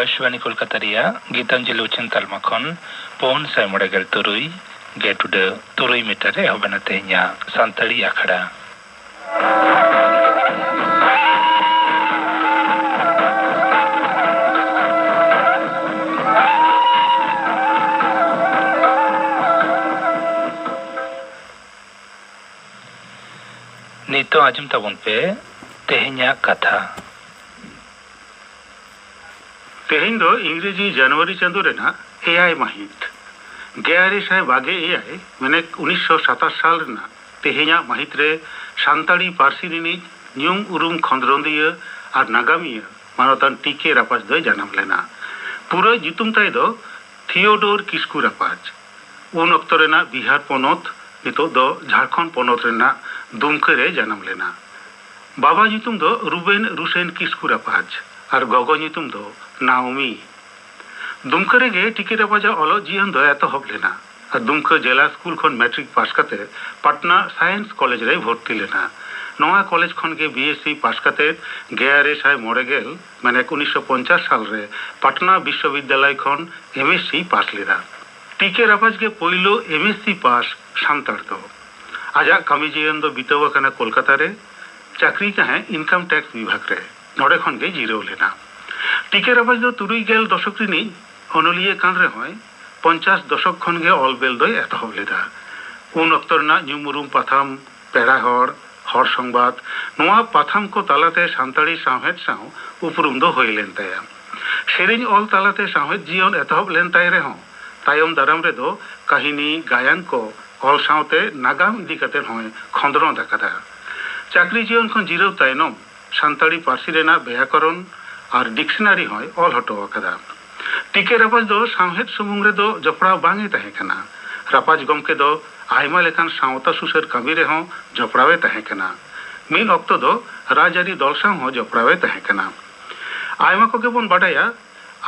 আকাশবাণী কলকাতা ᱨᱮᱭᱟᱜ গীতাঞ্জলি উᱪᱷᱟᱹᱱ ᱛᱟᱞᱢᱟ ᱠᱷᱚᱱ ᱯᱳᱱ ᱥᱟᱭ ᱢᱚᱬᱮ ᱜᱮᱞ ᱛᱩᱨᱩᱭ ᱜᱮᱴᱩᱰᱟᱹ ᱛᱩᱨᱩᱭ ᱢᱤᱴᱟᱨ ᱨᱮ ᱮᱦᱚᱵ ᱮᱱᱟ ᱛᱮᱦᱮᱧᱟᱜ ᱥᱟᱱᱛᱟᱲᱤ ᱟᱠᱷᱲᱟ ᱱᱤᱛᱚᱜ ᱟᱸᱡᱚᱢ ᱛᱟᱵᱚᱱ ᱯᱮ ᱛᱮᱦᱮᱧᱟᱜ ᱠᱟᱛᱷᱟ ᱛᱮᱦᱮᱧ ᱫᱚ ᱤᱝᱨᱮᱡᱤ ᱡᱟᱱᱩᱣᱟᱨᱤ ᱪᱟᱸᱫᱳ ᱨᱮᱱᱟᱜ ᱮᱭᱟᱭ ᱢᱟᱹᱦᱤᱛ ᱜᱮᱟᱨᱮ ᱥᱟᱭ ᱵᱟᱜᱮ ᱮᱭᱟᱭ ᱢᱮᱱᱮᱠ ᱩᱱᱤᱥᱥᱚ ᱥᱟᱛᱟᱥ ᱥᱟᱞ ᱨᱮᱱᱟᱜ ᱛᱮᱦᱮᱧᱟᱜ ᱢᱟᱹᱦᱤᱛ ᱨᱮ ᱥᱟᱱᱛᱟᱲᱤ ᱯᱟᱹᱨᱥᱤ ᱨᱤᱱᱤᱡ ᱧᱩᱢ ᱩᱨᱩᱢ ᱠᱷᱚᱸᱫᱽᱨᱚᱸᱫᱤᱭᱟᱹ ᱟᱨ ᱱᱟᱜᱟᱢᱤᱭᱟᱹ ᱢᱟᱱᱚᱛᱟᱱ ᱴᱤᱠᱮ ᱨᱟᱯᱟᱡ ᱫᱚᱭ ᱡᱟᱱᱟᱢ ᱞᱮᱱᱟ ᱯᱩᱨᱟᱹ ᱧᱩᱛᱩᱢ ᱛᱟᱭ ᱫᱚ ᱛᱷᱤᱭᱳᱰᱳᱨ ᱠᱤᱥᱠᱩ ᱨᱟᱯᱟᱡ ᱩᱱ ᱚᱠᱛᱚ ᱨᱮᱱᱟᱜ ᱵᱤᱦᱟᱨ ᱯᱚᱱᱚᱛ ᱱᱤᱛᱚᱜ ᱫᱚ ᱡᱷᱟᱲᱠᱷᱚᱸᱰ ᱯᱚᱱᱚᱛ ᱨᱮᱱᱟᱜ ᱫᱩᱢᱠᱟᱹ ᱨᱮ ᱡᱟᱱᱟᱢ ᱞᱮᱱᱟ ᱵᱟᱵᱟ ᱧᱩᱛᱩᱢ ᱫᱚ ᱨᱩᱵᱮᱱ ᱨᱩᱥᱮᱱ ᱠᱤᱥᱠᱩ ᱨᱟᱯᱟᱡ ᱟᱨ ᱜᱚᱜᱚ ᱧᱩᱛᱩᱢ ᱫᱚ ᱱᱟᱣᱢᱤ ᱫᱩᱢᱠᱟᱹ ᱨᱮᱜᱮ ᱴᱤᱠᱤᱴ ᱟᱵᱟᱡᱟ ᱚᱞᱚᱜ ᱡᱤᱭᱚᱱ ᱫᱚ ᱮᱛᱚᱦᱚᱵ ᱞᱮᱱᱟ ᱟᱨ ᱫᱩᱢᱠᱟᱹ ᱡᱮᱞᱟ ᱥᱠᱩᱞ ᱠᱷᱚᱱ ᱢᱮᱴᱨᱤᱠ ᱯᱟᱥ ᱠᱟᱛᱮ ᱯᱟᱴᱱᱟ ᱥᱟᱭᱮᱱᱥ ᱠᱚᱞᱮᱡᱽ ᱨᱮᱭ ᱵᱷᱚᱨᱛᱤ ᱞᱮᱱᱟ ᱱᱚᱣᱟ ᱠᱚᱞᱮᱡᱽ ᱠᱷᱚᱱ ᱜᱮ ᱵᱤএᱥᱥᱤ ᱯᱟᱥ ᱠᱟᱛᱮ ᱜᱮᱟᱨᱮ ᱥᱟᱭ ᱢᱚᱬᱮ ᱜᱮᱞ ᱢᱟᱱᱮ ᱩᱱᱤᱥᱥᱚ ᱯᱚᱧᱪᱟᱥ ᱥᱟᱞᱨᱮ ᱯᱟᱴᱱᱟ ᱵᱤᱥᱥᱚ ᱵᱤᱫᱽᱫᱟᱞᱚᱭ ᱠᱷᱚᱱ ᱮᱢᱮᱥᱥᱤ ᱯᱟᱥ ᱞᱮᱫᱟ ᱴᱤᱠᱮ ᱨᱟᱯᱟᱡ ᱜᱮ ᱯᱳᱭᱞᱳ ᱮᱢᱮᱥᱥᱤ ᱯᱟᱥ ᱥᱟᱱᱛᱟᱲ ᱫᱚ ᱟᱡᱟᱜ ᱠᱟᱹᱢᱤ ᱡᱤᱭᱚᱱ ᱫᱚ ᱵᱤᱛᱟᱹᱣ ᱟᱠᱟᱱᱟ ᱠᱳᱞᱠᱟᱛᱟ ᱨᱮ ᱪᱟᱹᱠᱨᱤ ᱠᱟᱦᱮ ᱤᱱᱠᱟᱢ ᱴᱮᱠᱥ ᱵᱤᱵᱷᱟᱜᱽ ᱨᱮ নরে খঙ্গে জিরে ওলে না। টিকের আবাস નોડેખંગે তুরুই গেল দশক દો অনলিয়ে ગેલ হয়, পঞ্চাশ দশক খনগে অল বেল দই এত হবলে দা। উন অক্তর না ન્યુમુરુમ পাথাম পেড়া হর হর সংবাদ নোয়া পাথাম কো তালাতে সান্তাড়ি সাহেদ সাহ উপরুমদ হইলেন তায়া। সেরিং অল তালাতে সাহেদ জিয়ন এতহব লেন তাই রেহ তায়ম দারাম রেদ কাহিনী, গায়ান কো অল সাঁতে নাগাম দিকাতে হয় খন্দরন দেখা চাকরি জীবন খন জিরব তাইনম ᱥᱟᱱᱛᱟᱲᱤ ᱯᱟᱹᱨᱥᱤ ᱨᱮᱱᱟᱜ ᱵᱮᱭᱟᱠᱚᱨᱚᱱ ᱟᱨ ᱰᱤᱠᱥᱱᱟᱨᱤ ᱦᱚᱸᱭ ᱚᱞ ᱦᱚᱴᱚ ᱟᱠᱟᱫᱟ ᱴᱤᱠᱮ ᱨᱟᱯᱟᱡ ᱫᱚ ᱥᱟᱶᱦᱮᱫ ᱥᱩᱢᱩᱝ ᱨᱮᱫᱚ ᱡᱚᱯᱲᱟᱣ ᱵᱟᱝ ᱮ ᱛᱟᱦᱮᱸ ᱠᱟᱱᱟ ᱨᱟᱯᱟᱡ ᱜᱚᱢᱠᱮ ᱫᱚ ᱟᱭᱢᱟ ᱞᱮᱠᱟᱱ ᱥᱟᱶᱛᱟ ᱥᱩᱥᱟᱹᱨ ᱠᱟᱹᱢᱤ ᱨᱮᱦᱚᱸ ᱡᱚᱯᱲᱟᱣᱮ ᱛᱟᱦᱮᱸ ᱠᱟᱱᱟ ᱢᱤᱫ ᱚᱠᱛᱚ ᱫᱚ ᱨᱟᱡᱽᱟᱹᱨᱤ ᱫᱚᱞ ᱥᱟᱶ ᱦᱚᱸ ᱡᱚᱯᱲᱟᱣᱮ ᱛᱟᱦᱮᱸ ᱠᱟᱱᱟ ᱟᱭᱢᱟ ᱠᱚᱜᱮ ᱵᱚᱱ ᱵᱟᱰᱟᱭᱟ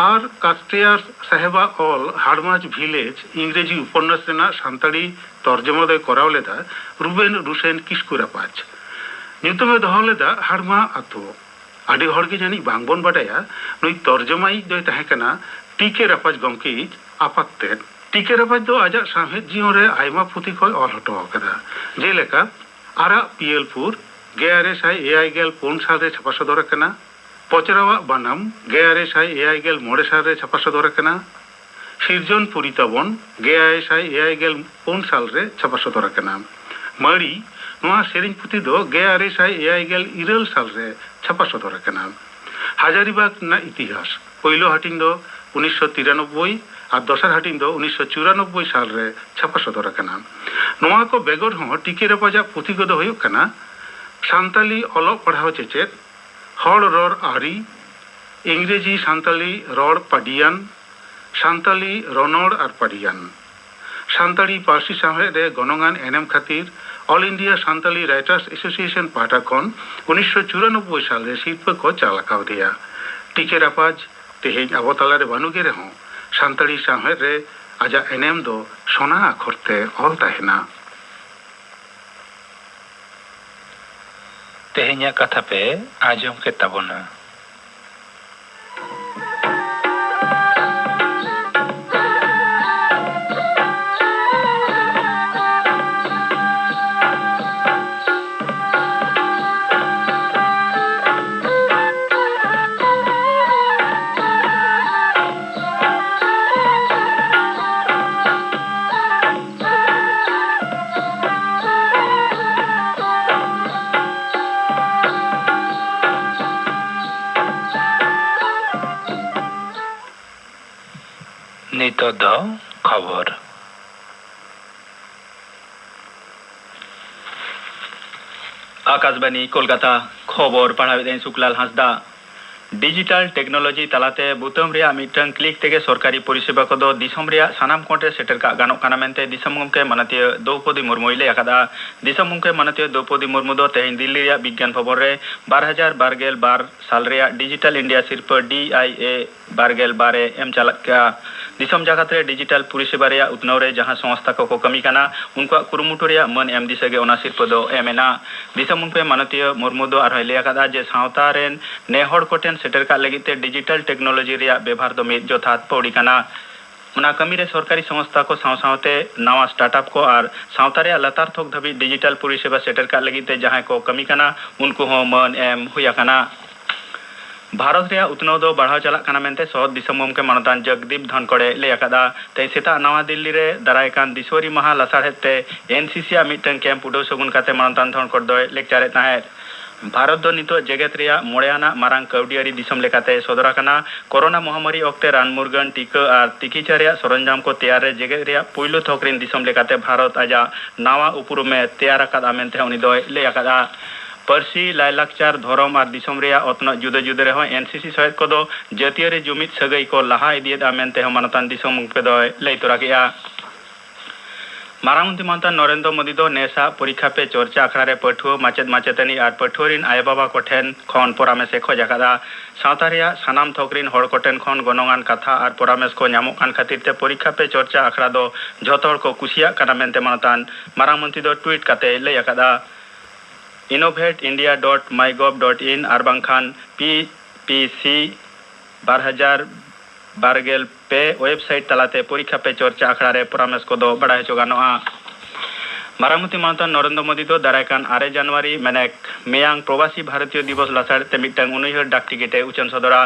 আর কাস্টেয়ার সাহেবা অল হাড়মাছ ভিলেজ ইংরেজি উপন্যাস রেনা সান্তাড়ি তর্জমা দয় করাও লেদা রুবেন রুসেন কিসকু রাপাজ ᱧᱩᱛᱩᱢᱮ ᱫᱚᱦᱚ ᱞᱮᱫᱟ ᱦᱟᱲᱢᱟ ᱟᱛᱳ ᱟᱹᱰᱤ ᱦᱚᱲᱜᱮ ᱡᱟᱹᱱᱤᱡ ᱵᱟᱝᱵᱚᱱ ᱵᱟᱰᱟᱭᱟ ᱱᱩᱭ ᱛᱚᱨᱡᱚᱢᱟᱭᱤᱡ ᱫᱚᱭ ᱛᱟᱦᱮᱸ ᱠᱟᱱᱟ ᱴᱤᱠᱮ ᱨᱟᱯᱟᱡ ᱜᱚᱢᱠᱮᱭᱤᱡ ᱟᱯᱟᱛ ᱛᱮᱫ ᱴᱤᱠᱮ ᱨᱟᱯᱟᱡ ᱫᱚ ᱟᱡᱟᱜ ᱥᱟᱶᱦᱮᱫ ᱡᱤᱭᱚᱱ ᱨᱮ ᱟᱭᱢᱟ ᱯᱩᱛᱷᱤ ᱠᱚᱭ ᱚᱞ ᱦᱚᱴᱚ ᱟᱠᱟᱫᱟ ᱡᱮᱞᱮᱠᱟ ᱟᱨᱟᱜ ᱯᱤᱭᱟᱹᱞᱯᱩᱨ ᱜᱮᱟᱨᱮ ᱥᱟᱭ ᱮᱭᱟᱭ ᱜᱮᱞ ᱯᱩᱱ ᱥᱟᱞᱨᱮ ᱪᱷᱟᱯᱟ ᱥᱚᱫᱚᱨ ᱟᱠᱟᱱᱟ ᱯᱚᱪᱨᱟᱣᱟᱜ ᱵᱟᱱᱟᱢ ᱜᱮᱟᱨᱮ ᱥᱟᱭ ᱮᱭᱟᱭ ᱜᱮᱞ ᱢᱚᱬᱮ ᱥᱟᱞᱨᱮ ᱪᱷᱟᱯᱟ ᱥᱚᱫᱚᱨ ᱟᱠᱟᱱᱟ ᱥᱤᱨᱡᱚᱱ ᱯᱩᱨᱤ ᱛᱟᱵᱚᱱ ᱜᱮᱟᱭ ᱥᱟᱭ ᱮᱭᱟᱭ ᱜᱮᱞ ᱯᱩᱱ ᱥᱟᱞᱨᱮ ᱪᱷᱟᱯᱟ ᱥᱚᱫᱚᱨ ᱟᱠᱟᱱᱟ ᱢᱟᱹᱨᱤ ᱱᱚᱣᱟ ᱥᱮᱨᱮᱧ ᱯᱩᱛᱷᱤ ᱫᱚ ᱜᱮ ᱟᱨᱮ ᱥᱟᱭ ᱮᱭᱟᱭ ᱜᱮᱞ ᱤᱨᱟᱹᱞ ᱥᱟᱞᱨᱮ ᱪᱷᱟᱯᱟ ᱥᱚᱫᱚᱨ ᱟᱠᱟᱱᱟ ᱦᱟᱡᱟᱨᱤᱵᱟᱜᱽ ᱨᱮᱱᱟᱜ ᱤᱛᱤᱦᱟᱥ ᱯᱳᱭᱞᱳ ᱦᱟᱹᱴᱤᱧ ᱫᱚ ᱩᱱᱤᱥᱥᱚ ᱛᱤᱨᱟᱱᱚᱵᱽᱵᱳᱭ ᱟᱨ ᱫᱚᱥᱟᱨ ᱦᱟᱹᱴᱤᱧ ᱫᱚ ᱩᱱᱤᱥᱥᱚ ᱪᱩᱨᱟᱱᱚᱵᱵᱳᱭ ᱥᱟᱞ ᱨᱮ ᱪᱷᱟᱯᱟ ᱥᱚᱫᱚᱨ ᱟᱠᱟᱱᱟ ᱱᱚᱣᱟ ᱠᱚ ᱵᱮᱜᱚᱨ ᱦᱚᱸ ᱴᱤᱠᱮ ᱨᱟᱯᱟᱡᱟᱜ ᱯᱩᱛᱷᱤ ᱠᱚᱫᱚ ᱦᱩᱭᱩᱜ ᱠᱟᱱᱟ ᱥᱟᱱᱛᱟᱞᱤ ᱚᱞᱚᱜ ᱯᱟᱲᱦᱟᱣ ᱪᱮᱪᱮᱫ ᱦᱚᱲ ᱨᱚᱲ ᱟᱹᱨᱤ ᱤᱝᱨᱮᱡᱤ ᱥᱟᱱᱛᱟᱞᱤ ᱨᱚᱲ ᱯᱟᱹᱰᱤᱭᱟᱱ ᱥᱟᱱᱛᱟᱞᱤ ᱨᱚᱱᱚᱲ ᱟᱨ ᱯᱟᱹᱰᱤᱭᱟᱱ ᱥᱟᱱᱛᱟᱲᱤ ᱯᱟᱹᱨᱥᱤ ᱥᱟᱶᱦᱮᱫ ᱨᱮ ᱜᱚᱱᱚᱝᱟᱱ ᱮᱱᱮᱢ ᱠᱷᱟᱹᱛᱤᱨ all India Santali writers association পাঠাকন উনিশশো চুরানব্বই সালে শিল্প ক চালাকাও দিয়া টিকে রাপাজ তেহেজ আবতালারে বানুগের হ, সান্তালি সাহের রে আজা এনেম দো সোনা আখরতে অল তাহেনা। তেহেঞা কথা পে আজম কে তাবনা উত্তর দাও খবর আকাশবাণী কলকাতা খবর পাড়াবিদাই শুক্লাল হাঁসদা ডিজিটাল টেকনোলজি তালাতে ᱵᱩᱛᱟᱹᱢ ᱨᱮᱭᱟᱜ ᱢᱤᱫᱴᱟᱝ ᱠᱞᱤᱠ ᱛᱮᱜᱮ ᱥᱚᱨᱠᱟᱨᱤ ᱯᱚᱨᱤᱥᱮᱵᱟ ᱠᱚᱫᱚ ᱫᱤᱥᱚᱢ ᱨᱮᱭᱟᱜ ᱥᱟᱱᱟᱢ ᱠᱚᱴᱨᱮ ᱥᱮᱴᱮᱨ ᱜᱟᱱᱚᱜ ᱠᱟᱱᱟ ᱢᱮᱱᱛᱮ ᱫᱤᱥᱚᱢ ᱜᱚᱢᱠᱮ ᱢᱟᱱᱚᱛᱤᱭᱟᱹ দ্রৌপদী মুর্মুᱭ ᱞᱟᱹᱭ ᱟᱠᱟᱫᱟ ᱫᱤᱥᱚᱢ ᱜᱚᱢᱠে ᱢᱟᱱᱚᱛᱤᱭᱟᱹ দ্রৌপদী মুᱨᱢᱩ ᱫᱚ ᱛᱮᱦᱮᱧ ᱫᱤল্ᱞᱤ ᱨᱮᱭᱟᱜ ᱵᱤᱜᱽᱜᱟᱱ ᱵᱷᱚᱵᱚᱱ ᱨᱮ ᱵᱟᱨ ᱦᱟᱡᱟᱨ ᱵᱟᱨᱜᱮᱞ ᱵᱟᱨ ᱥᱟᱞ ᱨᱮᱭᱟᱜ ᱰᱤᱡᱤᱴᱟᱞ ᱤᱱᱰᱤᱭᱟ ᱥᱤᱨᱯᱟᱹ ᱰᱤ ᱟᱭ ᱮ ᱵᱟᱨᱜᱮᱞ ᱵᱟᱨᱮ ᱮᱢ ᱪᱟᱞᱟᱜ जगत डिजिटल परिसेवा उत्नौ जहाँ संस्था को कमी का उनका कुरुमुटु मन एम दिशा के शिरपा दो एमपे मानतीय मुरमु दो आरोप लिया जे सावता नेहर को सेटर का लगे डिजिटल टेक्नोलॉजी व्यवहार तो जथात पौड़ी का उना कमी रे सरकारी संस्था को साथ साथ नवा स्टार्टअप को और सावतारे लतार थोक धाबी डिजिटल परिसेवा सेटर का लगे जहाँ को कमी का उनको हो मन एम होना ᱵᱷᱟᱨᱚᱛ ᱨᱮᱭᱟᱜ ᱩᱛᱱᱟᱹᱣ ᱫᱚ ᱵᱟᱲᱦᱟᱣ ᱪᱟᱞᱟᱜ ᱠᱟᱱᱟ ᱢᱮᱱᱛᱮ ᱥᱚᱦᱚᱫ ᱫᱤᱥᱚᱢ ᱜᱚᱢᱠᱮ ᱢᱟᱱᱚᱛᱟᱱ ᱡᱚᱜᱽᱫᱤᱯ ᱫᱷᱚᱱᱠᱚᱲᱮ ᱞᱟᱹᱭ ᱟᱠᱟᱫᱟ ᱛᱮ ᱥᱮᱛᱟᱜ ᱱᱟᱣᱟ ᱫᱤᱞᱞᱤ ᱨᱮ ᱫᱟᱨᱟᱭ ᱠᱟᱱ ᱫᱤᱥᱣᱟᱨᱤ ᱢᱟᱦᱟ ᱞᱟᱥᱟᱲᱦᱮᱫ ᱛᱮ ᱮᱱᱥᱤᱥᱤᱭᱟᱜ ᱢᱤᱫᱴᱟᱝ ᱠᱮᱢᱯ ᱩᱰᱟᱹᱣ ᱥᱟᱹᱜᱩᱱ ᱠᱟᱛᱮ ᱢᱟᱱᱚᱛᱟᱱ ᱫᱷᱚᱱᱠᱚᱲ ᱫᱚᱭ ᱞᱮᱠᱪᱟᱨᱮᱫ ᱛᱟᱦᱮᱸᱫ ᱵᱷᱟᱨᱚᱛ ᱫᱚ ᱱᱤᱛᱚᱜ ᱡᱮᱜᱮᱫ ᱨᱮᱭᱟᱜ ᱢᱚᱬᱮᱭᱟᱱᱟᱜ ᱢᱟᱨᱟᱝ ᱠᱟᱹᱣᱰᱤᱟᱹᱨᱤ ᱫᱤᱥᱚᱢ ᱞᱮᱠᱟᱛᱮ ᱥᱚᱫᱚᱨ ᱟᱠᱟᱱᱟ ᱠᱳᱨᱳᱱᱟ ᱢᱚᱦᱟᱢᱟᱨᱤ ᱚᱠᱛᱮ ᱨᱟᱱ ᱢᱩᱨᱜᱟᱹᱱ ᱴᱤᱠᱟᱹ ᱟᱨ ᱛᱤᱠᱤᱪᱟ ᱨᱮᱭᱟᱜ ᱥᱚᱨᱚᱧᱡᱟᱢ ᱠᱚ ᱛᱮᱭᱟᱨ ᱨᱮ ᱡᱮᱜᱮᱫ ᱨᱮᱭᱟᱜ ᱯᱩᱭᱞᱩ ᱛᱷᱚᱠ ᱨᱮᱱ ᱫᱤᱥᱚᱢ ᱞᱮᱠᱟᱛᱮ ᱵᱷᱟᱨᱚᱛ ᱟᱡᱟᱜ ᱱᱟᱣᱟ ᱩᱯᱨᱩᱢᱮ ᱛᱮᱭᱟᱨ ᱟᱠᱟᱫᱟ ᱢᱮᱱᱛᱮ ᱩᱱᱤ ᱫᱚᱭ ᱞᱟᱹᱭ ᱟᱠᱟᱫᱟ ᱯᱟᱹᱨᱥᱤ ᱞᱟᱭᱞᱟᱠᱪᱟᱨ ᱫᱷᱚᱨᱚᱢ ᱟᱨ ᱫᱤᱥᱚᱢ ᱨᱮᱭᱟᱜ ᱚᱛᱱᱚᱜ ᱡᱩᱫᱟᱹ ᱡᱩᱫᱟᱹ ᱨᱮᱦᱚᱸ ᱮᱱᱥᱤᱥি ᱥᱚᱦᱮᱫ ᱠᱚᱫᱚ ᱡᱟᱹᱛᱤᱭᱟᱹᱨᱤ ᱡᱩᱢᱤᱫ ᱥᱟᱹᱜᱟᱹᱭ ᱠᱚ ᱞᱟᱦᱟ ᱤᱫᱤᱭᱮᱫᱟ ᱢᱮᱱᱛᱮ ᱦᱚᱸ ᱢᱟᱱᱚᱛᱟᱱ ᱫᱤᱥᱚᱢ ᱜᱚᱢᱠᱮ ᱫᱚᱭ ᱞᱟᱹᱭ ᱛᱚᱨᱟ ᱠᱮᱜᱼᱟ ᱢᱟᱨᱟᱝ ᱢᱚᱱᱛᱨᱤ ᱢᱟᱱᱚᱛᱟᱱ ᱱᱚᱨᱮᱱᱫᱨᱚ ᱢᱳᱫᱤ ᱫᱚ ᱱᱮᱥᱟ ᱯᱚᱨᱤᱠᱷᱟ ᱯᱮ ᱪᱚᱨᱪᱟ ᱟᱠᱷᱲᱟ ᱨᱮ ᱯᱟᱹᱴᱷᱩᱣᱟᱹ ᱢᱟᱪᱮᱫ ᱢᱟᱪᱮᱛᱟᱹᱱᱤ ᱟᱨ ᱯᱟᱹᱴᱷᱩᱣᱟᱹ ᱨᱤᱱ ᱟᱭᱳᱼᱵᱟᱵᱟ ᱠᱚᱴᱷᱮᱱ ᱠᱷᱚᱱ ᱯᱚᱨᱟᱢᱮᱥᱮ ᱠᱷᱚᱡ ᱟᱠᱟᱫᱟ ᱥᱟᱶᱛᱟ ᱨᱮᱭᱟᱜ ᱥᱟᱱᱟᱢ ᱛᱷᱚᱠ ᱨᱤᱱ ᱦᱚᱲ ᱠᱚᱴᱷᱮᱱ ᱠᱷᱚᱱ ᱜᱚᱱᱚᱝᱟᱱ ᱠᱟᱛᱷᱟ ᱟᱨ ᱯᱚᱨᱟᱢᱮᱥ ᱠᱚ ᱧᱟᱢᱚᱜ ᱠᱟᱱ ᱠᱷᱟᱹᱛᱤᱨ ᱛᱮ ᱯᱚᱨᱤᱠᱷᱟ ᱯᱮ ᱪᱚᱨᱪᱟ ᱟᱠᱷᱲᱟ ᱫᱚ ᱡᱷᱚᱛᱚ ᱦᱚᱲ ᱠᱚ ᱠᱩᱥᱤᱭᱟᱜ ᱠᱟᱱᱟ ᱢᱮᱱᱛᱮ ᱢᱟᱱᱚᱛᱟᱱ ᱢᱟᱨᱟᱝ ᱢᱚᱱᱛᱨᱤ ᱫᱚ ᱴᱩᱭᱤᱴ ᱠᱟᱛᱮ ᱞᱟᱹᱭ ᱟᱠᱟᱫᱟ innovate India dot my gov dot in আর বাংখান পি পি সি বার হাজার বারগেল পে ওয়েবসাইট তালাতে পরীক্ষা পে চর্চা আখড়ারে পরামর্শ কদ বাড়াই হচো মারামতি মানতান নরেন্দ্র মোদী দো দারাইকান আরে জানুয়ারি মেনেক মেয়াং প্রবাসী ভারতীয় দিবস লাসাড়তে মিটাং উনৈহর ডাক টিকিটে উচন সদরা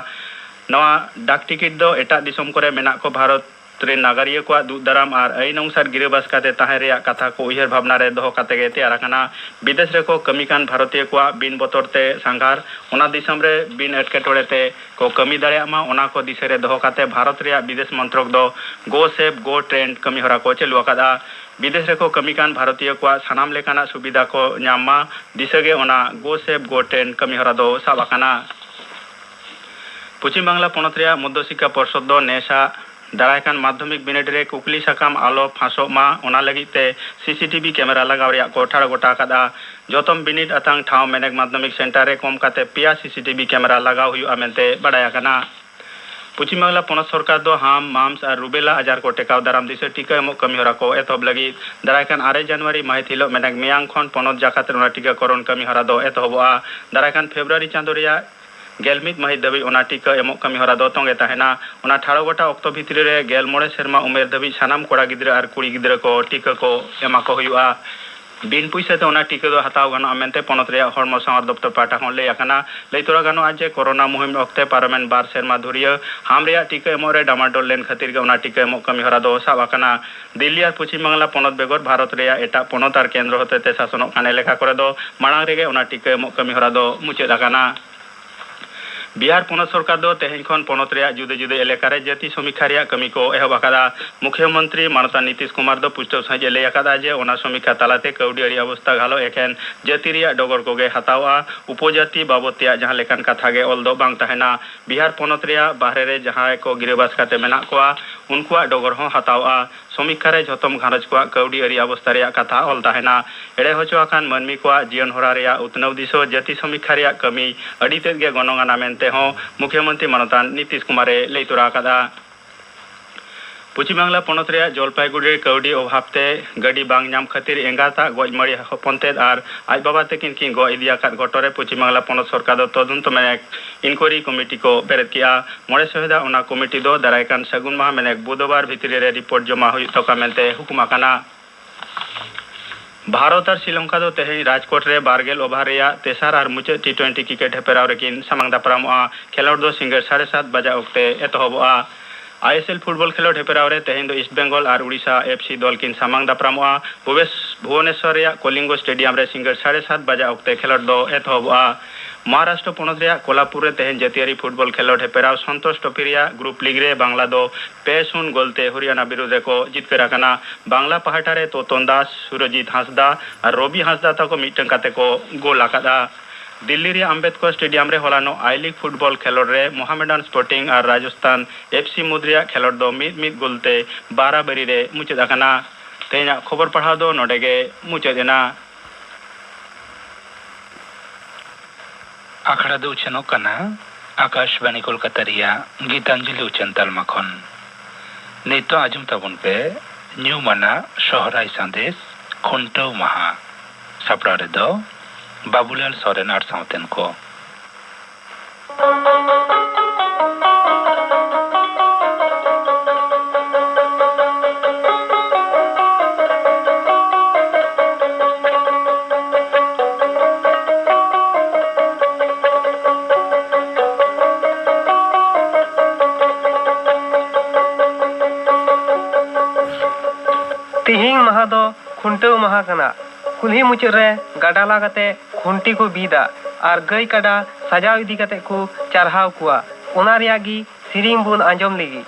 নওয়া ডাক টিকিট দো এটা দিশম করে মেনা ভারত तुरे नागरिया को दुदराम और आईन अनुसार गिरबास कथा को उयर भावना दोहोते तैयार विदेश रेको कमी कान भारतीय को बीन बतरते सांगार उना दिसम रे एटकेटोड़े को कमी दड़ेमा को दिसे रे दोहोते भारत रे विदेश मंत्रक दो गो सेफ़ गो ट्रेन कमी हरा को चलु का विदेश रेको कमी कान भारतीय को सनाम लेकाना सुविधा को न्यामा दिसगे ओना गो सेफ़ गो ट्रेंड कमी हरा दो साबाकाना पश्चिम बांगला पणत मद्य शिक्षा पर्षद नेशा दाराखान माध्यमिक बिनेडरे कुकली साकाम आलो फासो मा ओना लगीते सीसीटीवी कैमरा लगा रिया कोठार गोटा कादा जोतम बिनिड अतांग ठाव मेनेक माध्यमिक सेंटरे कम काते पिया सीसीटीवी कैमरा लगा हुयु अमेंते बडाया कना बांगला पुनः सरकार हाम माम्स और रुबेला अजार को टेका दाराम दिशा टीका एमो कमी हरा को एतब लगी दराकान आरे जनवरी माह हिल मेनेक मियांग खन पुनः जाकात रुना टीकाकरण कमी हरा दो एतब फेब्रुआरी चांदो ᱜᱮᱞ ᱢᱤᱫ ᱢᱟᱹᱦᱤᱛ ᱫᱷᱟᱹᱵᱤᱡ ᱚᱱᱟ ᱴᱤᱠᱟᱹ ᱮᱢᱚᱜ ᱠᱟᱹᱢᱤ ᱦᱚᱨᱟ ᱫᱚ ᱛᱚᱸᱜᱮ ᱛᱟᱦᱮᱱᱟ ᱚᱱᱟ ᱴᱷᱟᱲᱚ ᱜᱚᱴᱟ ᱚᱠᱛᱚ ᱵᱷᱤᱛᱨᱤ ᱨᱮ ᱜᱮᱞ ᱢᱚᱬᱮ ᱥᱮᱨᱢᱟ ᱩᱢᱮᱨ ᱫᱷᱟᱹᱵᱤᱡ ᱥᱟᱱᱟᱢ ᱠᱚᱲᱟ ᱜᱤᱫᱽᱨᱟᱹ ᱟᱨ ᱠᱩᱲᱤ ᱜᱤᱫᱽᱨᱟᱹ ᱠᱚ ᱴᱤᱠᱟᱹ ᱠᱚ ᱮᱢᱟ ᱠᱚ ᱦᱩᱭᱩᱜᱼᱟ বিন পয়সাতে ওনা টিকা দো হাতাও গানো, আমেনতে পনত রে হরম সংর দপ্তর পাটা হন লে আকানা লে তোরা গানো আজে করোনা মুহিম অক্তে পারমেন বার সেরমা ধুরিয়া। হাম রে টিকা এমো রে ডামাডোল লেন খাতির গে ওনা টিকা এমো কামি হরা দো সাব আকানা দিল্লি আর পশ্চিম বাংলা পনত বেগর, ভারত রে এটা পনত আর কেন্দ্র হতে তে শাসন কানে লেখা করে দো। মাড়াং রে গে ওনা টিকা এমো কামি হরা দো মুছে আকানা ᱵᱤᱦᱟᱨ ᱯᱚᱱᱚᱛ ᱥᱚᱨᱠᱟᱨ ᱫᱚ ᱛᱮᱦᱮᱧ ᱠᱷᱚᱱ ᱯᱚᱱᱚᱛ ᱨᱮᱭᱟᱜ ᱡᱩᱫᱟᱹ ᱡᱩᱫᱟᱹ ᱮᱞᱟᱠᱟᱨᱮ ᱡᱟᱹᱛᱤ ᱥᱚᱢᱤᱠᱠᱷᱟ ᱨᱮᱭᱟᱜ ᱠᱟᱹᱢᱤ ᱠᱚ ᱮᱦᱚᱵ ᱟᱠᱟᱫᱟ ᱢᱩᱠᱷᱭᱚ ᱢᱚᱱᱛᱨᱤ ᱢᱟᱱᱚᱛᱟ ᱱᱤᱛᱤᱥ ᱠᱩᱢᱟᱨ ᱫᱚ ᱯᱩᱥᱴᱟᱹᱣ ᱥᱟᱹᱦᱤᱡ ᱮ ᱞᱟᱹᱭ ᱟᱠᱟᱫᱟ ᱡᱮ ᱚᱱᱟ ᱥᱚᱢᱤᱠᱠᱷᱟ ᱛᱟᱞᱟᱛᱮ ᱠᱟᱹᱣᱰᱤ ᱟᱹᱨᱤ ᱚᱵᱚᱥᱛᱷᱟ ᱜᱷᱟᱞᱚ ᱮᱠᱷᱮᱱ ᱡᱟᱹᱛᱤ ᱨᱮᱭᱟᱜ ᱰᱚᱜᱚᱨ ᱠᱚᱜᱮ ᱦᱟᱛᱟᱣᱟ ᱩᱯᱚᱡᱟᱹᱛᱤ ᱵᱟᱵᱚᱫ ᱛᱮᱭᱟᱜ ᱡᱟᱦᱟᱸ ᱞᱮᱠᱟᱱ ᱠᱟᱛᱷᱟ ᱜᱮ ᱚᱞ ᱫᱚ ᱵᱟᱝ ᱛᱟᱦᱮᱱᱟ ᱵᱤᱦᱟᱨ ᱯᱚᱱᱚᱛ ᱨᱮᱭᱟᱜ ᱵᱟᱦᱨᱮ ᱨᱮ ᱡᱟᱦᱟᱸᱭ ᱠᱚ ᱜᱤᱨᱟᱹᱵᱟᱥ ᱠᱟᱛᱮ ᱢᱮᱱᱟᱜ ᱠᱚᱣᱟ ᱩᱱᱠᱩᱣᱟᱜ ᱰᱚᱜᱚᱨ ᱦᱚᱸ ᱦᱟᱛᱟᱣᱟ ᱥᱚᱢᱤᱠᱠᱷᱟ ᱨᱮ ᱡᱷᱚᱛᱚᱢ ᱜᱷᱟᱨᱚᱸᱡᱽ ᱠᱚᱣᱟᱜ ᱠᱟᱹᱣᱰᱤ ᱟᱹᱨᱤ ᱚᱵᱚᱥᱛᱟ ᱨᱮᱭᱟᱜ ᱠᱟᱛᱷᱟ ᱚᱞ ᱛᱟᱦᱮᱱᱟ ᱮᱲᱮ ᱦᱚᱪᱚ ᱟᱠᱟᱱ ᱢᱟᱹᱱᱢᱤ ᱠᱚᱣᱟᱜ ᱡᱤᱭᱚᱱ ᱦᱚᱨᱟ ᱨᱮᱭᱟᱜ ᱩᱛᱱᱟᱹᱣ ᱫᱤᱥᱟᱹ ᱡᱟᱹᱛᱤ ᱥᱚᱢᱤᱠᱠᱷᱟ ᱨᱮᱭᱟᱜ ᱠᱟᱹᱢᱤ ᱟᱹᱰᱤ ᱛᱮᱫ ᱜᱮ ᱜᱚᱱᱚᱝ ᱟᱱᱟ ᱢᱮᱱᱛᱮ ᱦᱚᱸ ᱢᱩᱠᱷᱭᱚᱢᱚᱱᱛᱨী ᱢᱟᱱᱚᱛᱟᱱ ᱱᱤᱛᱤᱥ ᱠᱩᱢᱟᱨᱮ ᱞᱟᱹᱭ ᱛᱚᱨᱟ ᱟᱠᱟᱫᱟ ᱯᱚᱪᱷᱤᱢ ᱵᱟᱝᱞᱟ ᱯᱚᱱᱚᱛ ᱨᱮᱭᱟᱜ ᱡᱚᱞᱯᱟᱭᱜᱩᱲᱤ ᱠᱟᱹᱣᱰᱤ ᱚᱵᱷᱟᱵᱽᱛᱮ ᱜᱟᱹᱰᱤ ᱵᱟᱝ ᱧᱟᱢ ᱠᱷᱟᱹᱛᱤᱨ ᱮᱸᱜᱟᱛᱟᱜ ᱜᱚᱡ ᱢᱟᱹᱨᱤ ᱦᱚᱯᱚᱱᱛᱮᱫ ᱟᱨ ᱟᱡ ᱵᱟᱵᱟ ᱛᱟᱹᱠᱤᱱ ᱠᱤᱱ ᱜᱚᱡ ᱤᱫᱤ ᱟᱠᱟᱫ ᱜᱷᱚᱴᱚᱱᱟ ᱨᱮ ᱯᱚᱪᱷᱤᱢ ᱵᱟᱝᱞᱟ ᱯᱚᱱᱚᱛ ᱥᱚᱨᱠᱟᱨ ᱫᱚ ᱛᱚᱫᱚᱱᱛᱚ ᱢᱮᱱᱮᱠ ᱤᱱᱠᱚᱭᱟᱨᱤ ᱠᱚᱢᱤᱴᱤ ᱠᱚ ᱵᱮᱨᱮᱫ ᱠᱮᱜᱼᱟ ᱢᱚᱬᱮ ᱥᱚᱦᱮᱫᱟ ᱚᱱᱟ ᱠᱚᱢᱤᱴᱤ ᱫᱚ ᱫᱟᱨᱟᱭᱠᱟᱱ ᱥᱟᱹᱜᱩᱱ ᱢᱟᱦᱟ ᱢᱮᱱᱮᱠ ᱵᱩᱫᱷᱵᱟᱨ ᱵᱷᱤᱛᱨᱤ ᱨᱮ ᱨᱤᱯᱳᱨᱴ ᱡᱚᱢᱟ ᱦᱩᱭᱩᱜ ᱛᱟᱠᱚᱣᱟ ᱢᱮᱱᱛᱮ ᱦᱩᱠᱩᱢ ᱟᱠᱟᱱᱟ ভারত আর শ্রীলঙ্কা দো তেহেই রাজকোটরে বারগেল ওভার রেয়া তেসার আর মুচাদ টি টোয়েন্টি ক্রিকেট হেপেরাও রেকিন সামাং দাপরামা খেলোয়াড় দো সিঙ্গার সাড়ে সাত বাজা অক্তে এতহবা আইএসএল ফুটবল খেলো হেপেরাওরে তেহেন ইস্ট বেঙ্গল আর উড়িষ্যা এফসি দলকিন সামাং দাপরামা ভুবনেশ্বর কলিঙ্গ স্টেডিয়াম রে সিঙ্গার সাড়ে সাত বাজা অক্তে খেলোড দো এথবা মহারাষ্ট্র পনত কোলাপুরে তেহেন জাতীয় ফুটবল খেলো ঢেপেরাও সন্তোষ ট্রফি গ্রুপ লিগ রে বাংলা দো পে শুন গোলতে হরিয়ানা বিরুদ্ধে রে কো জিত পেরা বাংলা পাহাটারে তোতন দাস সুরজিৎ হাঁসদা আর রবি হাঁসদা তাকো মিটং কাতে কো গোল আকাদা। દિલ્હીરે આંબેદકર સ્ટેડિયમરે હોલાનો આઈ લીગ ફૂટબોલ ખેલોડરે મોહામેડન સ્પોર્ટિંગ આર રાજસ્થાન એફસી મુદ્રિયા ખેલોડ દો મીદ મીદ ગોલતે બારાબરીરે મુચેદ આકાના તેના ખબર પઢાવ દો નોડેગે મુચેદ એના અખાડા દો ઉછેનો કના આકાશવાણી કોલકાતા રિયા ગીતાંજલિ ઉચંતાલ મખન ᱱᱤᱛᱚᱜ ᱟᱸᱡᱚᱢ ᱛᱟᱵᱚᱱ ᱯᱮ ᱧᱩᱢᱟᱱᱟᱜ ᱥᱚᱦᱨᱟᱭ ᱥᱟᱸᱫᱮᱥ ᱠᱷᱩᱱᱴᱟᱹᱣ ᱢᱟᱦᱟ ᱥᱟᱯᱲᱟᱣ ᱨᱮᱫᱚ ᱵᱟᱵᱩᱞᱟᱞ ᱥᱚᱨᱮᱱ ᱟᱨ ᱥᱟᱶᱛᱮᱱ ᱠᱚ ᱛᱤᱦᱤᱧ ᱢᱟᱦᱟ ᱫᱚ ᱠᱷᱩᱱᱴᱟᱹᱣ ᱢᱟᱦᱟ ᱠᱟᱱᱟ ᱠᱩᱞᱦᱤ ᱢᱩᱪᱟᱹᱫ ᱨᱮ ᱜᱟᱰᱟ ᱞᱟ ᱠᱟᱛᱮ ᱠᱷᱩᱱᱴᱤ ᱠᱚ ᱵᱤᱫᱟ ᱟᱨ ᱜᱟᱹᱭ ᱠᱟᱰᱟ ᱥᱟᱡᱟᱣ ᱤᱫᱤ ᱠᱟᱛᱮ ᱠᱚ ᱪᱟᱨᱦᱟᱣ ᱠᱚᱣᱟ ᱚᱱᱟ ᱨᱮᱭᱟᱜ ᱜᱤ ᱥᱤᱨᱤᱧ ᱵᱚᱱ ᱟᱸᱡᱚᱢ ᱞᱮᱜᱤ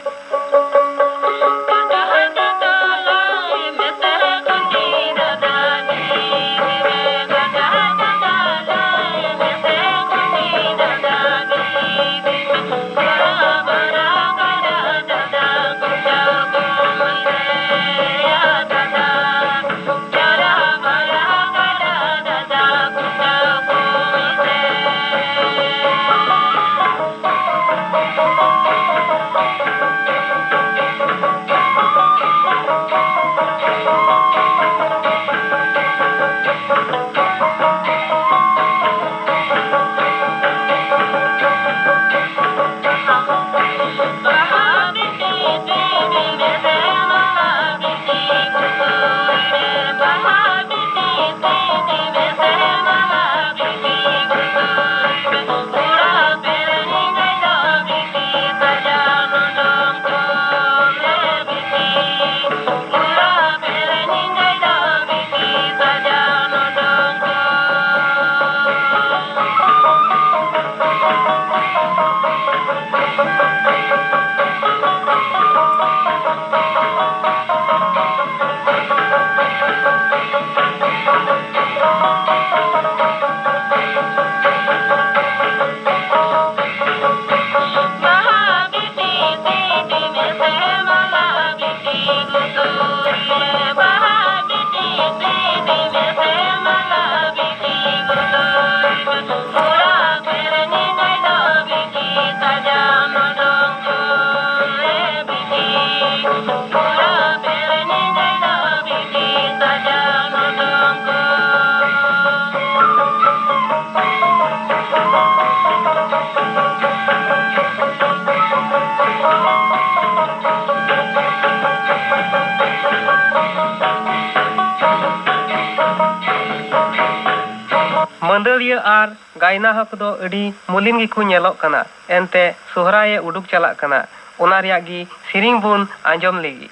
ᱢᱟᱹᱫᱟᱹᱲᱤᱭᱟᱹ ᱟᱨ ᱜᱟᱭᱱᱟᱦᱟ ᱠᱚᱫᱚ ᱟᱹᱰᱤ ᱢᱩᱞᱤᱱ ᱜᱮᱠᱚ ᱧᱮᱞᱚᱜ ᱠᱟᱱᱟ ᱮᱱᱛᱮ ᱥᱚᱦᱨᱟᱭᱮ ᱩᱰᱩᱠ ᱪᱟᱞᱟᱜ ᱠᱟᱱᱟ ᱚᱱᱟ ᱨᱮᱭᱟᱜ ᱜᱤ ᱥᱤᱨᱤᱧ ᱵᱚᱱ ᱟᱸᱡᱚᱢ ᱞᱮᱜᱤ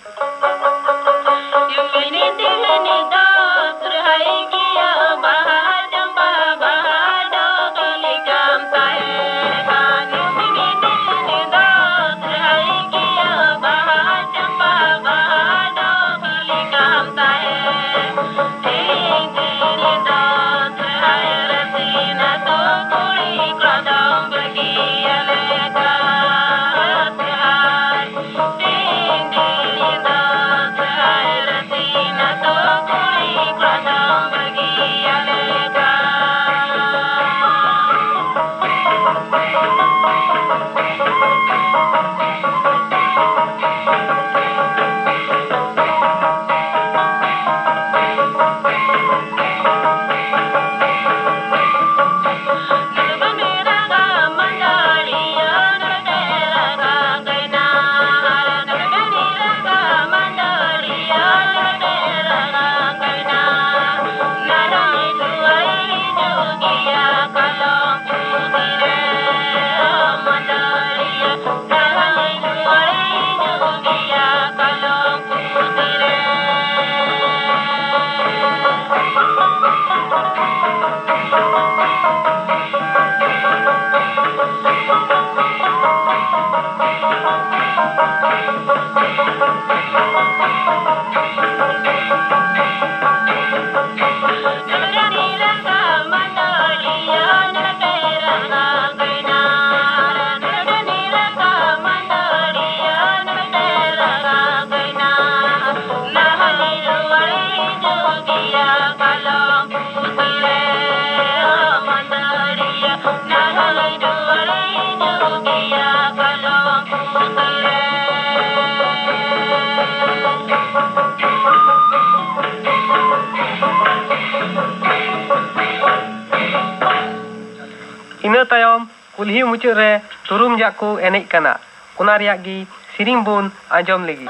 ᱠᱩᱞᱦᱤ ᱢᱩᱪᱟᱹᱫ ᱨᱮ ᱛᱩᱨᱩᱢ ᱡᱟᱜ ᱠᱚ ᱮᱱᱮᱡ ᱠᱟᱱᱟ ᱚᱱᱟ ᱨᱮᱭᱟᱜ ᱜᱮ ᱥᱮᱨᱮᱧ ᱵᱚᱱ ᱟᱸᱡᱚᱢ ᱞᱟᱹᱜᱤᱫ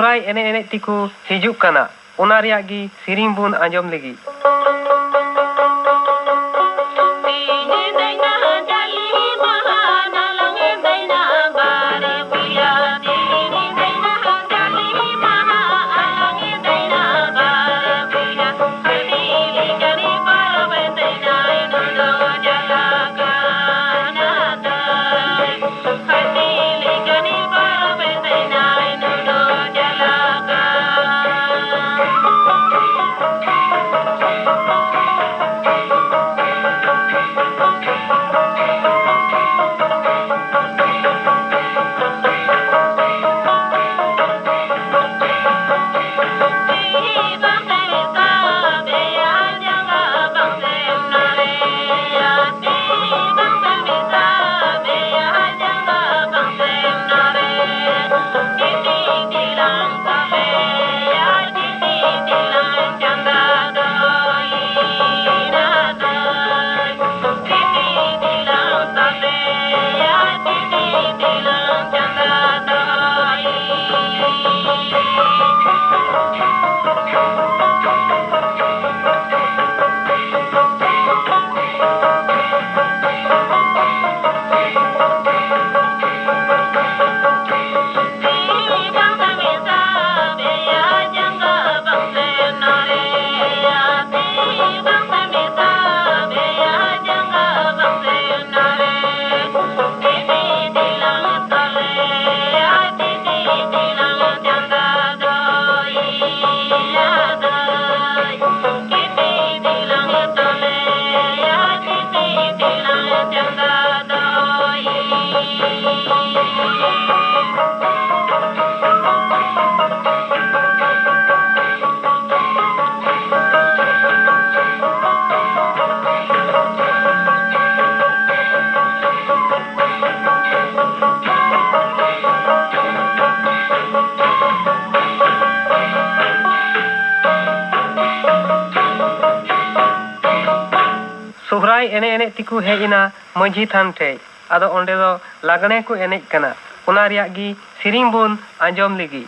ᱥᱚᱦᱨᱟᱭ ᱮᱱᱮᱡ ᱮᱱᱮᱡ ᱛᱮᱠᱚ ᱦᱤᱡᱩᱜ ᱠᱟᱱᱟ ᱚᱱᱟ ᱨᱮᱭᱟᱜ ᱜᱮ ᱥᱮᱨᱮᱧ ᱵᱚᱱ ᱟᱸᱡᱚᱢ ᱞᱟᱹᱜᱤᱫ ᱮᱱᱮᱡ ᱮᱱᱮᱡ ᱛᱮᱠᱚ ᱦᱮᱡ ᱮᱱᱟ ᱢᱟᱺᱡᱷᱤ ᱛᱷᱟᱱ ᱴᱷᱮᱡ ᱟᱫᱚ ᱚᱸᱰᱮ ᱫᱚ ᱞᱟᱜᱽᱬᱮ ᱠᱚ ᱮᱱᱮᱡ ᱠᱟᱱᱟ ᱚᱱᱟ ᱨᱮᱭᱟᱜ ᱜᱮ ᱥᱮᱨᱮᱧ ᱵᱚᱱ ᱟᱸᱡᱚᱢ ᱞᱟᱹᱜᱤᱫ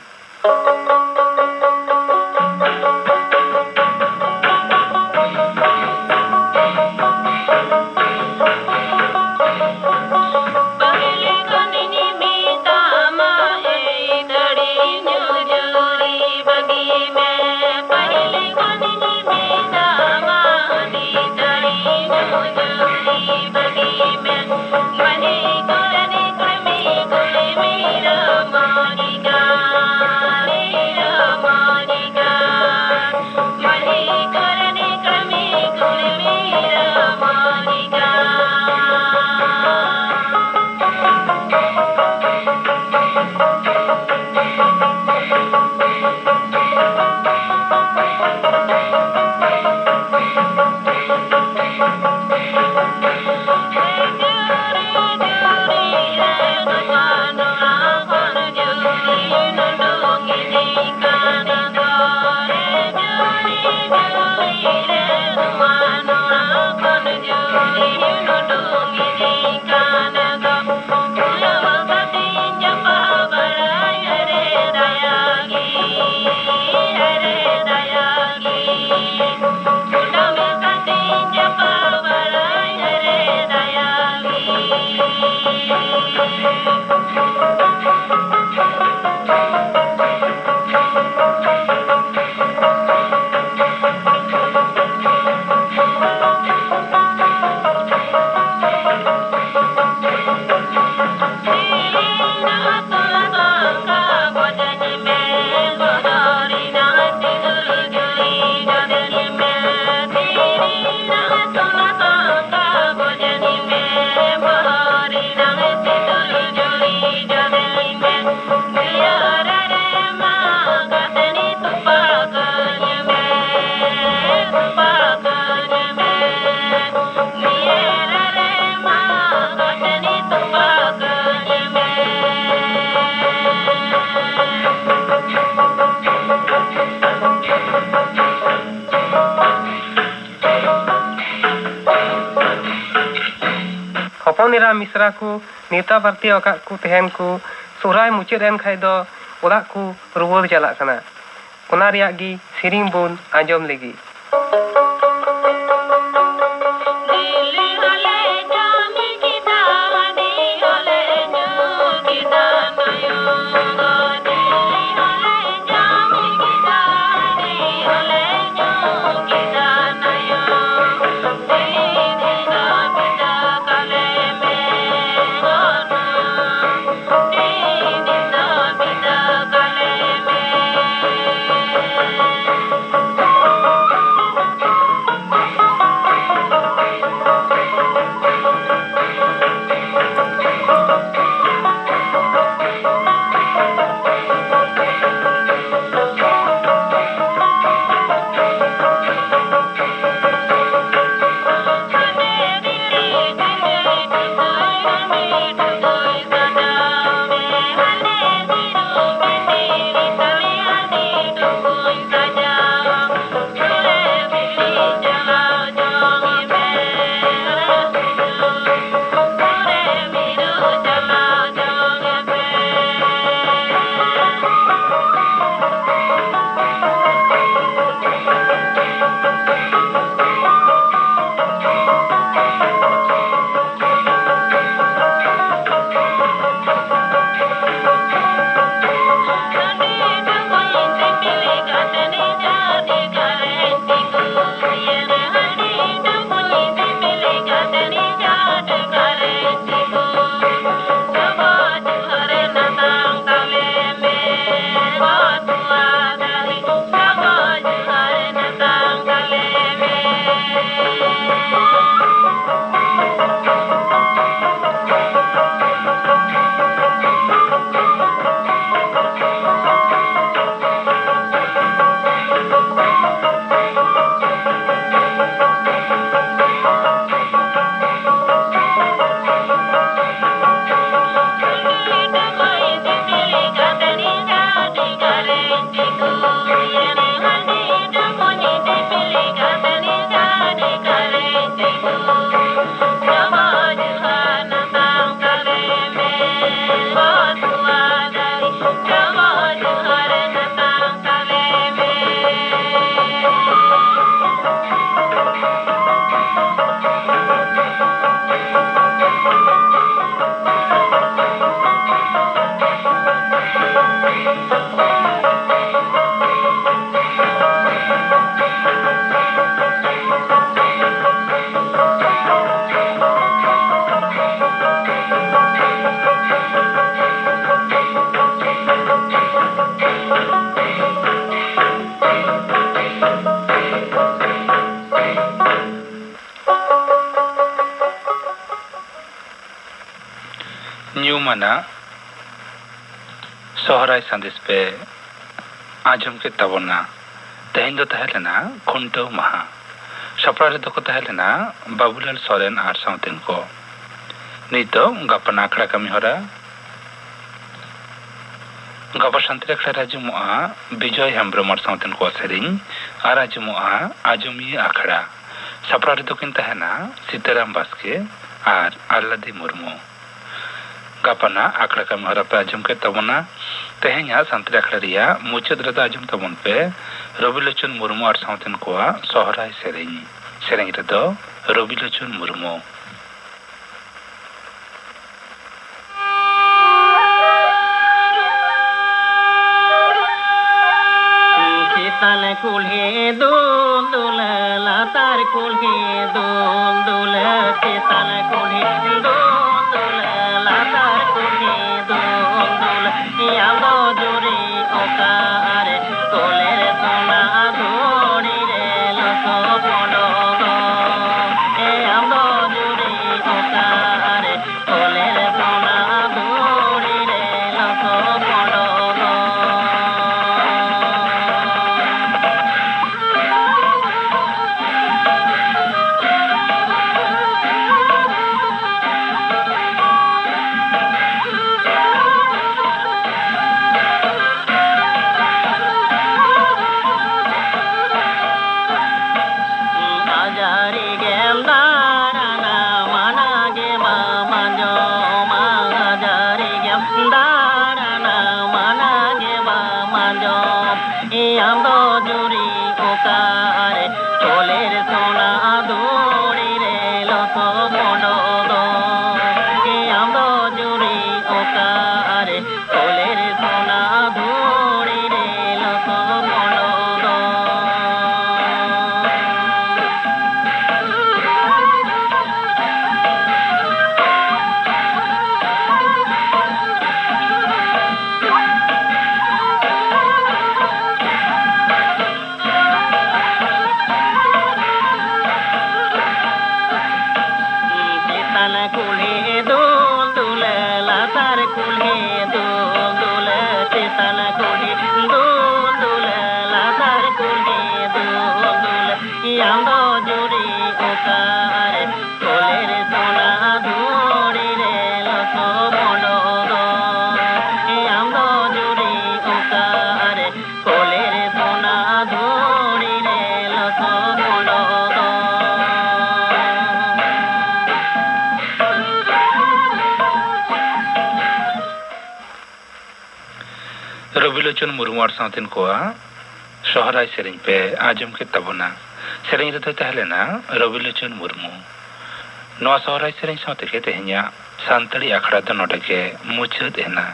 ᱢᱤᱥᱨᱟ ᱠᱚ ᱱᱮᱣᱛᱟ ᱵᱟᱨᱛᱤ ᱟᱠᱟᱫ ᱠᱚ ᱛᱟᱦᱮᱱ ᱠᱚ ᱥᱚᱦᱨᱟᱭ ᱢᱩᱪᱟᱹᱫ ᱮᱱ ᱠᱷᱟᱡ ᱫᱚ ᱚᱲᱟᱜ ᱠᱚ ᱨᱩᱣᱟᱹᱲ ᱪᱟᱞᱟᱜ ᱠᱟᱱᱟ ᱚᱱᱟ ᱨᱮᱭᱟᱜ ᱜᱮ ᱥᱮᱨᱮᱧ ᱵᱚᱱ ᱟᱸᱡᱚᱢ ᱞᱟᱹᱜᱤᱫ ᱧᱩᱢᱟᱱᱟᱜ ᱥᱚᱦᱨᱟᱭ ᱥᱟᱸᱫᱮᱥ ᱯᱮ ᱟᱸᱡᱚᱢ ᱠᱮᱫ ᱛᱟᱵᱚᱱᱟ ᱛᱮᱦᱮᱧ ᱫᱚ ᱛᱟᱦᱮᱸ ᱞᱮᱱᱟ ᱠᱷᱩᱱᱴᱟᱹᱣ ᱢᱟᱦᱟ ᱥᱟᱯᱲᱟᱣ ᱨᱮᱫᱚ ᱠᱚ ᱛᱟᱦᱮᱸ ᱞᱮᱱᱟ ᱵᱟᱵᱩᱞᱟᱞ ᱥᱚᱨᱮᱱ ᱟᱨ ᱥᱟᱶᱛᱮᱱ ᱠᱚ ᱱᱤᱛᱚᱜ ᱜᱟᱯᱟᱱ ᱟᱠᱷᱲᱟ ᱠᱟᱹᱢᱤ ᱦᱚᱨᱟ ᱜᱟᱯᱟ ᱥᱟᱱᱛᱤ ᱟᱠᱷᱲᱟ ᱨᱮ ᱟᱸᱡᱚᱢᱚᱜᱼᱟ ᱵᱤᱡᱚᱭ ᱦᱮᱢᱵᱨᱚᱢ ᱟᱨ ᱥᱟᱶᱛᱮᱱ ᱠᱚᱣᱟᱜ ᱥᱮᱨᱮᱧ ᱟᱨ ᱟᱸᱡᱚᱢᱚᱜᱼᱟ ᱟᱸᱡᱚᱢᱤᱭᱟᱹ ᱟᱠᱷᱲᱟ ᱥᱟᱯᱲᱟᱣ ᱨᱮᱫᱚ ᱠᱤᱱ ᱛᱟᱦᱮᱱᱟ ᱥᱤᱛᱟᱨᱟᱢ ᱵᱟᱥᱠᱮ ᱟᱨ ᱟᱞᱞᱟᱫᱤ ᱢᱩᱨᱢᱩ ᱜᱟᱯᱟᱱᱟ ᱟᱠᱷᱲᱟ ᱠᱟᱹᱢᱤ ᱦᱚᱨᱟ ᱯᱮ ᱟᱸᱡᱚᱢ ᱠᱮᱫ ᱛᱟᱵᱚᱱᱟ ᱛᱮᱦᱮᱧᱟᱜ ᱥᱟᱱᱛᱟᱲᱤ ᱟᱠᱷᱲᱟ ᱨᱮᱭᱟᱜ ᱢᱩᱪᱟᱹᱫ ᱨᱮᱫᱚ ᱟᱸᱡᱚᱢ ᱛᱟᱵᱚᱱ ᱯᱮ ᱨᱚᱵᱤᱞᱳᱪᱚᱱ ᱢᱩᱨᱢᱩ ᱟᱨ ᱥᱟᱶᱛᱮᱱ ᱠᱚᱣᱟᱜ ᱥᱚᱦᱨᱟᱭ ᱥᱮᱨᱮᱧ ᱥᱮᱨᱮᱧ ᱨᱮᱫᱚ ᱨᱚᱵᱤᱞᱳᱪᱚᱱ ᱢᱩᱨᱢᱩ ᱪᱮᱛᱟᱱ ᱠᱩᱞᱦᱤ ᱫᱩᱞ ᱫᱩᱞ ᱞᱟᱛᱟᱨ ᱠᱩᱞᱦᱤ যাব জুড়ি ওকার কোলের সোনা ধুরি রে লত মনোর যাব জুড়ি ওকার কোলের সোনা ধুরি রে লত মনোর রবিলোচন মুর্মু আর সাঁতেন কোয়া, শহরায় সেরিং পে, আজম কে তবনা। ᱥᱮᱨᱮᱧ ᱨᱮᱫᱚ ᱛᱟᱦᱮᱸ ᱞᱮᱱᱟ ᱨᱚᱵᱤᱞᱳᱪᱚᱱ ᱢᱩᱨᱢᱩ ᱱᱚᱣᱟ ᱥᱚᱦᱨᱟᱭ ᱥᱮᱨᱮᱧ ᱥᱟᱶ ᱛᱮᱜᱮ ᱛᱮᱦᱮᱧᱟᱜ ᱥᱟᱱᱛᱟᱲᱤ ᱟᱠᱷᱲᱟ ᱫᱚ ᱱᱚᱰᱮ ᱜᱮ ᱢᱩᱪᱟᱹᱫ ᱮᱱᱟ